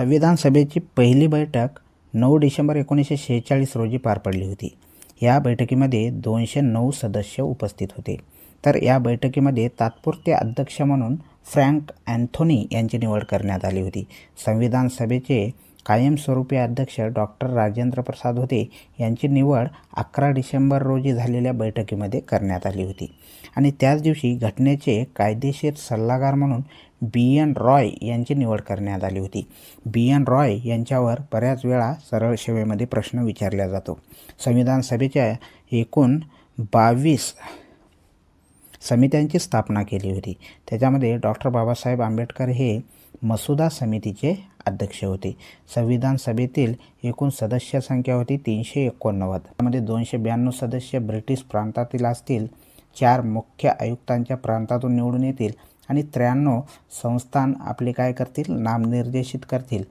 संविधान सभेची पहिली बैठक नऊ डिसेंबर एकोणीसशे शेहेचाळीस रोजी पार पडली होती. या बैठकीमध्ये दोनशे नऊ सदस्य उपस्थित होते. तर या बैठकीमध्ये तात्पुरते अध्यक्ष म्हणून फ्रँक अँथोनी यांची निवड करण्यात आली होती. संविधान सभेचे कायमस्वरूपी अध्यक्ष डॉक्टर राजेंद्र प्रसाद होते यांची निवड अकरा डिसेंबर रोजी झालेल्या बैठकीमध्ये करण्यात आली होती. आणि त्याच दिवशी घटनेचे कायदेशीर सल्लागार म्हणून बी. एन. रॉय यांची निवड करण्यात आली होती. बी. एन. रॉय यांच्यावर बऱ्याच वेळा सरळ सेवेमध्ये प्रश्न विचारला जातो. संविधान सभेच्या एकूण बावीस समित्यांची स्थापना केली होती. त्याच्यामध्ये डॉक्टर बाबासाहेब आंबेडकर हे मसुदा समितीचे अध्यक्ष होते. संविधान सभेतील एकूण सदस्य संख्या होती तीनशे एकोणनव्वद. त्यामध्ये दोनशे ब्याण्णव सदस्य ब्रिटिश प्रांतातील असतील चार मुख्य आयुक्तांच्या प्रांतातून निवडून येतील आणि त्र्याण्णव संस्थान आपले काय करतील? नामनिर्देशित करतील.